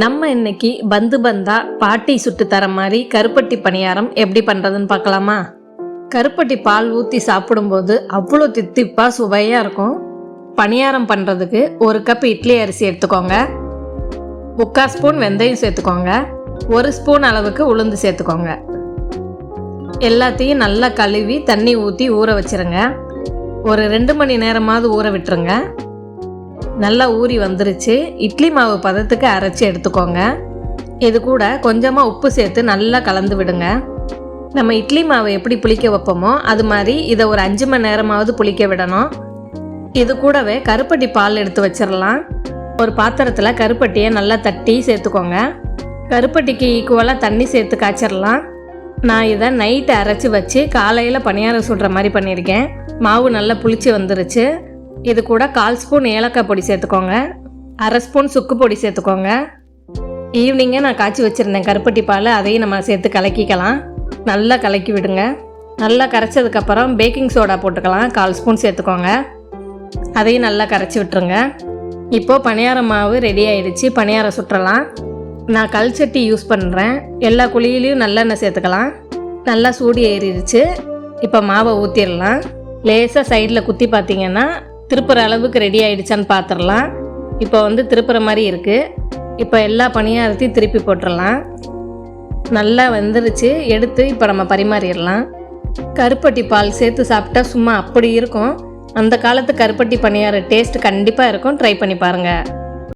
நம்ம இன்னைக்கு பந்து பந்தா பாட்டி சுட்டு தர மாதிரி கருப்பட்டி பணியாரம் எப்படி பண்ணுறதுன்னு பார்க்கலாமா? கருப்பட்டி பால் ஊற்றி சாப்பிடும்போது அவ்வளோ தித்திப்பாக சுவையாக இருக்கும். பணியாரம் பண்ணுறதுக்கு ஒரு கப் இட்லி அரிசி எடுத்துக்கோங்க. முக்கால் ஸ்பூன் வெந்தயம் சேர்த்துக்கோங்க. ஒரு ஸ்பூன் அளவுக்கு உளுந்து சேர்த்துக்கோங்க. எல்லாத்தையும் நல்லா கழுவி தண்ணி ஊற்றி ஊற வச்சிருங்க. ஒரு ரெண்டு மணி நேரமாவது ஊற விட்டுருங்க. நல்லா ஊறி வந்துருச்சு. இட்லி மாவு பதத்துக்கு அரைச்சி எடுத்துக்கோங்க. இது கூட கொஞ்சமாக உப்பு சேர்த்து நல்லா கலந்து விடுங்க. நம்ம இட்லி மாவை எப்படி புளிக்க வைப்போமோ அது மாதிரி இதை ஒரு அஞ்சு மணி நேரமாவது புளிக்க விடணும். இது கூடவே கருப்பட்டி பால் எடுத்து வச்சிடலாம் ஒரு பாத்திரத்தில் கருப்பட்டியை நல்லா தட்டி சேர்த்துக்கோங்க. கருப்பட்டிக்கு ஈக்குவலாக தண்ணி சேர்த்து காய்ச்சிடலாம் நான் இதை நைட்டு அரைச்சி வச்சு காலையில் பணியாரம் சுடுற மாதிரி பண்ணியிருக்கேன். மாவு நல்லா புளிச்சு வந்துருச்சு. இது கூட கால் ஸ்பூன் ஏலக்காய் பொடி சேர்த்துக்கோங்க. அரை ஸ்பூன் சுக்கு பொடி சேர்த்துக்கோங்க. ஈவினிங்கே நான் காய்ச்சி வச்சுருந்தேன் கருப்பட்டி பால் அதையும் நம்ம சேர்த்து கலக்கிக்கலாம். நல்லா கலக்கி விடுங்க. நல்லா கரைச்சதுக்கப்புறம் பேக்கிங் சோடா போட்டுக்கலாம். கால் ஸ்பூன் சேர்த்துக்கோங்க. அதையும் நல்லா கரைச்சி விட்டுருங்க. இப்போது பணியார மாவு ரெடி ஆயிடுச்சு. பணியாரம் சுற்றலாம். நான் கல் சட்டி யூஸ் பண்ணுறேன் எல்லா குழியிலையும் நல்லெண்ணெய் சேர்த்துக்கலாம். நல்லா சூடு ஏறிடுச்சு. இப்போ மாவை ஊற்றிடலாம் லேசாக சைடில் குத்தி பார்த்தீங்கன்னா திருப்புற அளவுக்கு ரெடி ஆகிடுச்சான்னு பார்த்துடலாம் இப்போ வந்து திருப்புற மாதிரி இருக்குது இப்போ எல்லா பணியாரத்தையும் திருப்பி போட்டுடலாம் நல்லா வெந்துருச்சு. எடுத்து இப்போ நம்ம பரிமாறிடலாம். கருப்பட்டி பால் சேர்த்து சாப்பிட்டா சும்மா அப்படி இருக்கும். அந்த காலத்து கருப்பட்டி பணியார டேஸ்ட் கண்டிப்பாக இருக்கும். ட்ரை பண்ணி பாருங்கள்